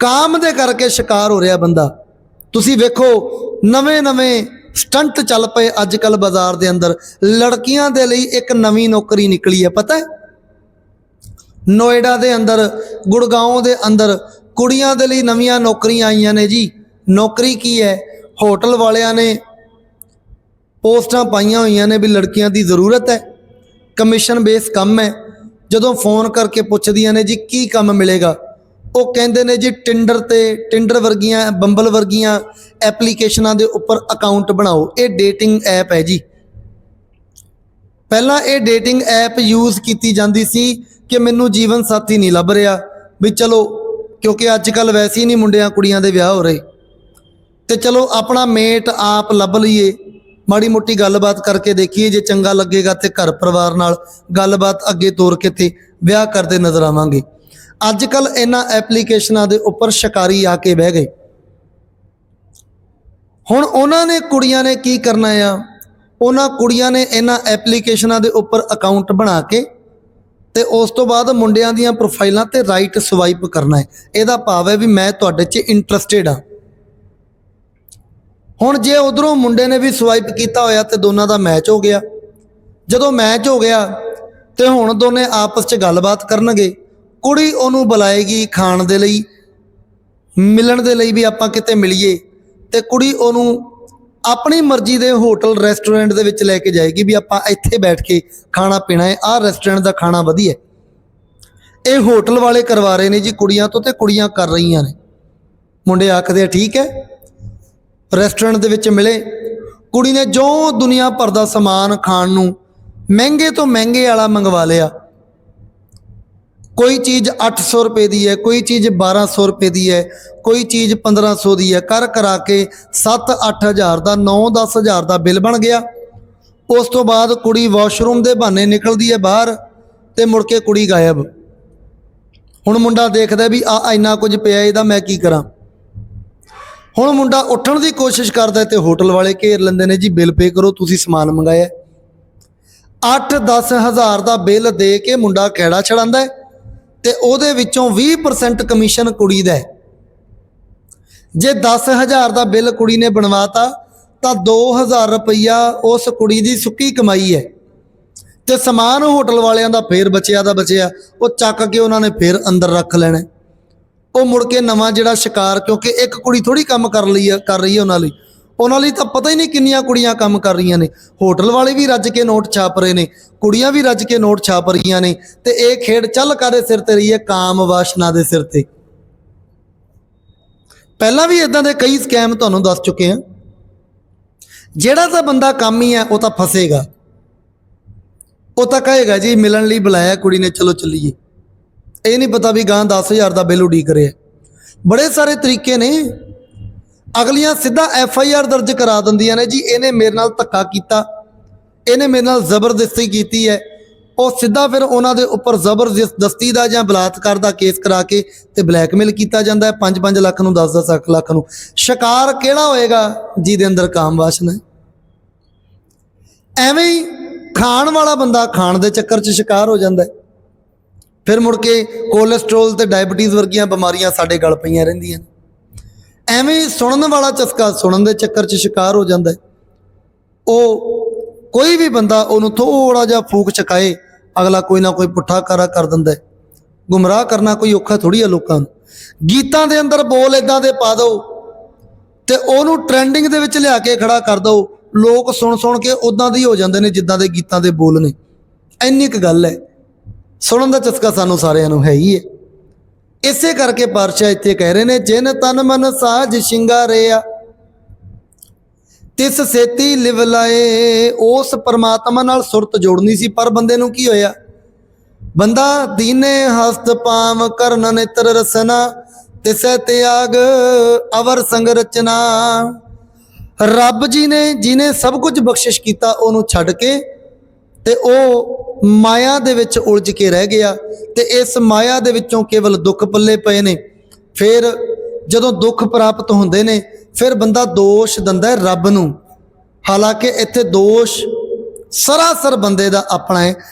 ਕਾਮ ਦੇ ਕਰਕੇ ਸ਼ਿਕਾਰ ਹੋ ਰਿਹਾ ਬੰਦਾ। ਤੁਸੀਂ ਵੇਖੋ ਨਵੇਂ-ਨਵੇਂ ਸਟੰਟ ਚੱਲ ਪਏ ਅੱਜ ਕੱਲ ਬਾਜ਼ਾਰ ਦੇ ਅੰਦਰ। ਲੜਕੀਆਂ ਦੇ ਲਈ ਇੱਕ ਨਵੀਂ ਨੌਕਰੀ ਨਿਕਲੀ ਹੈ, ਪਤਾ ਹੈ? ਨੋਇਡਾ ਦੇ ਅੰਦਰ ਗੁੜਗਾਉਂ ਦੇ ਅੰਦਰ ਕੁੜੀਆਂ ਦੇ ਲਈ ਨਵੀਆਂ ਨੌਕਰੀਆਂ ਆਈਆਂ ਨੇ ਜੀ। ਨੌਕਰੀ ਕੀ ਹੈ? ਹੋਟਲ ਵਾਲਿਆਂ ਨੇ ਪੋਸਟਾਂ ਪਾਈਆਂ ਹੋਈਆਂ ਨੇ ਵੀ ਲੜਕੀਆਂ ਦੀ ਜ਼ਰੂਰਤ ਹੈ। ਕਮਿਸ਼ਨ ਬੇਸ ਕੰਮ ਹੈ। ਜਦੋਂ ਫੋਨ ਕਰਕੇ ਪੁੱਛਦੀਆਂ ਨੇ ਜੀ, ਕੀ ਕੰਮ ਮਿਲੇਗਾ? ਉਹ ਕਹਿੰਦੇ ਨੇ ਜੀ ਟਿੰਡਰ ਤੇ ਟਿੰਡਰ ਵਰਗੀਆਂ ਬੰਬਲ ਵਰਗੀਆਂ ਐਪਲੀਕੇਸ਼ਨਾਂ ਦੇ ਉੱਪਰ ਅਕਾਊਂਟ ਬਣਾਓ। ਇਹ ਡੇਟਿੰਗ ਐਪ ਹੈ ਜੀ। ਪਹਿਲਾਂ ਇਹ ਡੇਟਿੰਗ ਐਪ ਯੂਜ਼ ਕੀਤੀ ਜਾਂਦੀ ਸੀ ਕਿ ਮੈਨੂੰ ਜੀਵਨ ਸਾਥੀ ਨਹੀਂ ਲੱਭ ਰਿਹਾ। ਵੀ ਚਲੋ, ਕਿਉਂਕਿ ਅੱਜ ਕੱਲ ਵੈਸੇ ਹੀ ਨਹੀਂ ਮੁੰਡਿਆਂ ਕੁੜੀਆਂ ਦੇ ਵਿਆਹ ਹੋ ਰਹੇ। ਤੇ ਚਲੋ, ਆਪਣਾ ਮੇਟ ਆਪ ਲੱਭ ਲਈਏ। ਮਾੜੀ ਮੋਟੀ ਗੱਲਬਾਤ ਕਰਕੇ ਦੇਖੀਏ, ਜੇ ਚੰਗਾ ਲੱਗੇਗਾ ਤੇ ਘਰ ਪਰਿਵਾਰ ਨਾਲ ਗੱਲਬਾਤ ਅੱਗੇ ਤੋਰ ਕੇ ਤੇ ਵਿਆਹ ਕਰਦੇ ਨਜ਼ਰ ਆਵਾਂਗੇ। ਅੱਜ ਕੱਲ ਇਹਨਾਂ ਐਪਲੀਕੇਸ਼ਨਾਂ ਦੇ ਉੱਪਰ ਸ਼ਿਕਾਰੀ ਆ ਕੇ ਬਹਿ ਗਏ। ਹੁਣ ਉਹਨਾਂ ਨੇ ਕੁੜੀਆਂ ਨੇ ਕੀ ਕਰਨਾ ਆ? ਉਹਨਾਂ ਕੁੜੀਆਂ ਨੇ ਇਹਨਾਂ ਐਪਲੀਕੇਸ਼ਨਾਂ ਦੇ ਉੱਪਰ ਅਕਾਊਂਟ ਬਣਾ ਕੇ ਤੇ ਉਸ ਤੋਂ ਬਾਅਦ ਮੁੰਡਿਆਂ ਦੀਆਂ ਪ੍ਰੋਫਾਈਲਾਂ ਤੇ ਰਾਈਟ ਸਵਾਈਪ ਕਰਨਾ ਹੈ। ਇਹਦਾ ਭਾਵ ਹੈ ਵੀ ਮੈਂ ਤੁਹਾਡੇ 'ਚ ਇੰਟਰਸਟਿਡ ਆ ਹੁਣ ਜੇ ਉਧਰੋਂ ਮੁੰਡੇ ਨੇ ਵੀ ਸਵਾਈਪ ਕੀਤਾ ਹੋਇਆ ਤੇ ਦੋਨਾਂ ਦਾ ਮੈਚ ਹੋ ਗਿਆ। ਜਦੋਂ ਮੈਚ ਹੋ ਗਿਆ ਤੇ ਹੁਣ ਦੋਨੇ ਆਪਸ 'ਚ ਗੱਲਬਾਤ ਕਰਨਗੇ। ਕੁੜੀ ਉਹਨੂੰ ਬੁਲਾਏਗੀ ਖਾਣ ਦੇ ਲਈ, ਮਿਲਣ ਦੇ ਲਈ ਵੀ ਆਪਾਂ ਕਿਤੇ ਮਿਲੀਏ ਤੇ ਕੁੜੀ ਉਹਨੂੰ ਆਪਣੀ ਮਰਜ਼ੀ ਦੇ ਹੋਟਲ ਰੈਸਟੋਰੈਂਟ ਦੇ ਵਿੱਚ ਲੈ ਕੇ ਜਾਏਗੀ ਵੀ ਆਪਾਂ ਇੱਥੇ ਬੈਠ ਕੇ ਖਾਣਾ ਪੀਣਾ ਹੈ, ਆਹ ਰੈਸਟੋਰੈਂਟ ਦਾ ਖਾਣਾ ਵਧੀਆ ਇਹ ਹੋਟਲ ਵਾਲੇ ਕਰਵਾ ਰਹੇ ਨੇ ਜੀ ਕੁੜੀਆਂ ਤੋਂ ਤੇ ਕੁੜੀਆਂ ਕਰ ਰਹੀਆਂ ਨੇ। ਮੁੰਡੇ ਆਖਦੇ ਆ, ਠੀਕ ਹੈ ਰੈਸਟੋਰੈਂਟ ਦੇ ਵਿੱਚ ਮਿਲੇ। ਕੁੜੀ ਨੇ ਜੋ ਦੁਨੀਆ ਭਰ ਦਾ ਸਮਾਨ ਖਾਣ ਨੂੰ ਮਹਿੰਗੇ ਤੋਂ ਮਹਿੰਗੇ ਵਾਲਾ ਮੰਗਵਾ ਲਿਆ। ਕੋਈ ਚੀਜ਼ 800 ਰੁਪਏ ਦੀ ਹੈ, ਕੋਈ ਚੀਜ਼ 1200 ਰੁਪਏ ਦੀ ਹੈ, ਕੋਈ ਚੀਜ਼ 1500 ਦੀ ਹੈ, ਕਰ ਕਰਾ ਕੇ 7-8000 ਦਾ 9-10000 ਦਾ ਬਿੱਲ ਬਣ ਗਿਆ। ਉਸ ਤੋਂ ਬਾਅਦ ਕੁੜੀ ਵਾਸ਼ਰੂਮ ਦੇ ਬਹਾਨੇ ਨਿਕਲਦੀ ਹੈ ਬਾਹਰ ਤੇ ਮੁੜ ਕੇ ਕੁੜੀ ਗਾਇਬ। ਹੁਣ ਮੁੰਡਾ ਦੇਖਦਾ ਵੀ ਆ ਇੰਨਾ ਕੁਝ ਪਿਆ, ਇਹਦਾ ਮੈਂ ਕੀ ਕਰਾਂ? ਹੁਣ ਮੁੰਡਾ ਉੱਠਣ ਦੀ ਕੋਸ਼ਿਸ਼ ਕਰਦਾ ਤੇ ਹੋਟਲ ਵਾਲੇ ਘੇਰ ਲੈਂਦੇ ਨੇ, ਜੀ ਬਿੱਲ ਪੇ ਕਰੋ, ਤੁਸੀਂ ਸਮਾਨ ਮੰਗਾਇਆ। 8-10 ਹਜ਼ਾਰ ਦਾ ਬਿੱਲ ਦੇ ਕੇ ਮੁੰਡਾ ਕਿਹੜਾ ਛੜਾਂਦਾ ਹੈ? ਤੇ ਉਹਦੇ ਵਿੱਚੋਂ 20% ਕਮਿਸ਼ਨ ਕੁੜੀ ਦਾ ਹੈ। ਜੇ 10000 ਦਾ ਬਿੱਲ ਕੁੜੀ ਨੇ ਬਣਵਾਤਾ, ਤਾਂ 2000 ਰੁਪਈਆ ਉਸ ਕੁੜੀ ਦੀ ਸੁੱਕੀ ਕਮਾਈ ਹੈ। ਤੇ ਸਮਾਨ ਹੋਟਲ ਵਾਲਿਆਂ ਦਾ ਫੇਰ ਬਚਿਆ ਦਾ ਬਚਿਆ, ਉਹ ਚੱਕ ਕੇ ਉਹਨਾਂ ਨੇ ਫੇਰ ਅੰਦਰ ਰੱਖ ਲੈਣਾ। ਉਹ ਮੁੜ ਕੇ ਨਵਾਂ ਜਿਹੜਾ ਸ਼ਿਕਾਰ, ਕਿਉਂਕਿ ਇੱਕ ਕੁੜੀ ਥੋੜੀ ਕੰਮ ਕਰ ਲਈ ਹੈ ਕਰ ਰਹੀ ਹੈ ਉਹਨਾਂ ਲਈ। ਉਹਨਾਂ ਲਈ ਤਾਂ ਪਤਾ ਹੀ ਨਹੀਂ ਕਿੰਨੀਆਂ ਕੁੜੀਆਂ ਕੰਮ ਕਰ ਰਹੀਆਂ ਨੇ। ਹੋਟਲ ਵਾਲੇ ਵੀ ਰੱਜ ਕੇ ਨੋਟ ਛਾਪ ਰਹੇ ਨੇ, ਕੁੜੀਆਂ ਵੀ ਰੱਜ ਕੇ ਨੋਟ ਛਾਪ ਰਹੀਆਂ ਨੇ ਤੇ ਇਹ ਖੇਡ ਚੱਲ ਕਾਦੇ ਸਿਰ ਤੇ ਰਹੀ ਹੈ? ਕਾਮ ਵਾਸ਼ਨਾ ਦੇ ਸਿਰ ਤੇ। ਪਹਿਲਾਂ ਵੀ ਇਦਾਂ ਦੇ ਕਈ ਸਕੈਮ ਤੁਹਾਨੂੰ ਦੱਸ ਚੁੱਕੇ ਆ ਜਿਹੜਾ ਤਾਂ ਬੰਦਾ ਕਾਮੀ ਹੈ ਉਹ ਤਾਂ ਫਸੇਗਾ। ਉਹ ਤਾਂ ਕਹੇਗਾ, ਜੀ, ਮਿਲਣ ਲਈ ਬੁਲਾਇਆ ਕੁੜੀ ਨੇ, ਚਲੋ ਚੱਲੀਏ। ਇਹ ਨਹੀਂ ਪਤਾ ਵੀ ਗਾਂ 10000 ਦਾ ਬਿੱਲ ਉਡੀਕ ਰਿਹਾ। ਬੜੇ ਸਾਰੇ ਤਰੀਕੇ ਨੇ। ਅਗਲੀਆਂ ਸਿੱਧਾ ਐਫ ਆਈ ਆਰ ਦਰਜ ਕਰਾ ਦਿੰਦੀਆਂ ਨੇ ਜੀ, ਇਹਨੇ ਮੇਰੇ ਨਾਲ ਧੱਕਾ ਕੀਤਾ। ਇਹਨੇ ਮੇਰੇ ਨਾਲ ਜ਼ਬਰਦਸਤੀ ਕੀਤੀ ਹੈ। ਉਹ ਸਿੱਧਾ ਫਿਰ ਉਹਨਾਂ ਦੇ ਉੱਪਰ ਜ਼ਬਰਦਸਤੀ ਦਾ ਜਾਂ ਬਲਾਤਕਾਰ ਦਾ ਕੇਸ ਕਰਾ ਕੇ ਤੇ ਬਲੈਕਮੇਲ ਕੀਤਾ ਜਾਂਦਾ ਹੈ 5-5 ਲੱਖ ਨੂੰ 10-10 ਲੱਖ ਨੂੰ। ਸ਼ਿਕਾਰ ਕਿਹੜਾ ਹੋਏਗਾ? ਜਿਹਦੇ ਅੰਦਰ ਕਾਮ ਵਾਸਨਾ ਹੈ ਐਵੇਂ ਹੀ ਖਾਣ ਵਾਲਾ ਬੰਦਾ ਖਾਣ ਦੇ ਚੱਕਰ 'ਚ ਸ਼ਿਕਾਰ ਹੋ ਜਾਂਦਾ ਹੈ। ਫਿਰ ਮੁੜ ਕੇ ਕੋਲੇਸਟ੍ਰੋਲ ਤੇ ਡਾਇਬੀਟੀਜ਼ ਵਰਗੀਆਂ ਬਿਮਾਰੀਆਂ ਸਾਡੇ ਗਲ ਪਈਆਂ ਰਹਿੰਦੀਆਂ ਐਵੇਂ ਸੁਣਨ ਵਾਲਾ ਚਸਕਾ ਸੁਣਨ ਦੇ ਚੱਕਰ 'ਚ ਸ਼ਿਕਾਰ ਹੋ ਜਾਂਦਾ ਹੈ। ਉਹ ਕੋਈ ਵੀ ਬੰਦਾ ਉਹਨੂੰ ਥੋੜਾ ਜਿਹਾ ਫੂਕ ਚਕਾਏ ਅਗਲਾ ਕੋਈ ਨਾ ਕੋਈ ਪੁੱਠਾ ਕਾਰਾ ਕਰ ਦਿੰਦਾ ਹੈ। ਗੁੰਮਰਾਹ ਕਰਨਾ ਕੋਈ ਔਖਾ ਥੋੜੀ ਆ ਲੋਕਾਂ ਨੂੰ। ਗੀਤਾਂ ਦੇ ਅੰਦਰ ਬੋਲ ਇਦਾਂ ਦੇ ਪਾ ਦਿਓ ਤੇ ਉਹਨੂੰ ਟ੍ਰੈਂਡਿੰਗ ਦੇ ਵਿੱਚ ਲਿਆ ਕੇ ਖੜਾ ਕਰ ਦਿਓ। ਲੋਕ ਸੁਣ ਸੁਣ ਕੇ ਉਦਾਂ ਦੇ ਹੀ ਹੋ ਜਾਂਦੇ ਨੇ ਜਿੱਦਾਂ ਦੇ ਗੀਤਾਂ ਦੇ ਬੋਲ ਨੇ। ਇੰਨੀ ਕੁ ਗੱਲ ਹੈ। ਸੁਣਨ ਦਾ ਚਸਕਾ ਸਾਨੂੰ ਸਾਰਿਆਂ ਨੂੰ ਹੈ ਹੀ ਹੈ। ਇਸੇ ਕਰਕੇ ਪਾਤਸ਼ਾਹ ਇੱਥੇ ਕਹਿ ਰਹੇ ਨੇ, ਜਿਨ ਤਨ ਮਨ ਸਾਜ ਸ਼ਿੰਗਾਰਿਆ, ਤਿਸ ਸੇਤੀ ਲਿਵ ਲਾਏ ਉਸ ਪਰਮਾਤਮਾ ਨਾਲ ਸੁਰਤ ਜੋੜਨੀ ਸੀ। ਪਰ ਬੰਦੇ ਨੂੰ ਕੀ ਹੋਇਆ? ਬੰਦਾ ਦੀਨੇ ਹਸਤ ਪਾਮ ਕਰਨ ਨੇਤਰ ਰਸਨਾ, ਤਿਸੈ ਤਿਆਗ ਅਵਰ ਸੰਗ ਰਚਨਾ। ਰੱਬ ਜੀ ਨੇ ਜਿਨੇ ਸਭ ਕੁਝ ਬਖਸ਼ਿਸ਼ ਕੀਤਾ, ਉਹਨੂੰ ਛੱਡ ਕੇ ਤੇ ਉਹ ਮਾਇਆ ਦੇ ਵਿੱਚ ਉਲਝ ਕੇ ਰਹਿ ਗਿਆ ਤੇ ਇਸ ਮਾਇਆ ਦੇ ਵਿੱਚੋਂ ਕੇਵਲ ਦੁੱਖ ਪੱਲੇ ਪਏ ਨੇ। ਫਿਰ ਜਦੋਂ ਦੁੱਖ ਪ੍ਰਾਪਤ ਹੁੰਦੇ ਨੇ, ਫਿਰ ਬੰਦਾ ਦੋਸ਼ ਦਿੰਦਾ ਰੱਬ ਨੂੰ। ਹਾਲਾਂਕਿ ਇੱਥੇ ਦੋਸ਼ ਸਰਾਸਰ ਬੰਦੇ ਦਾ ਆਪਣਾ ਹੈ।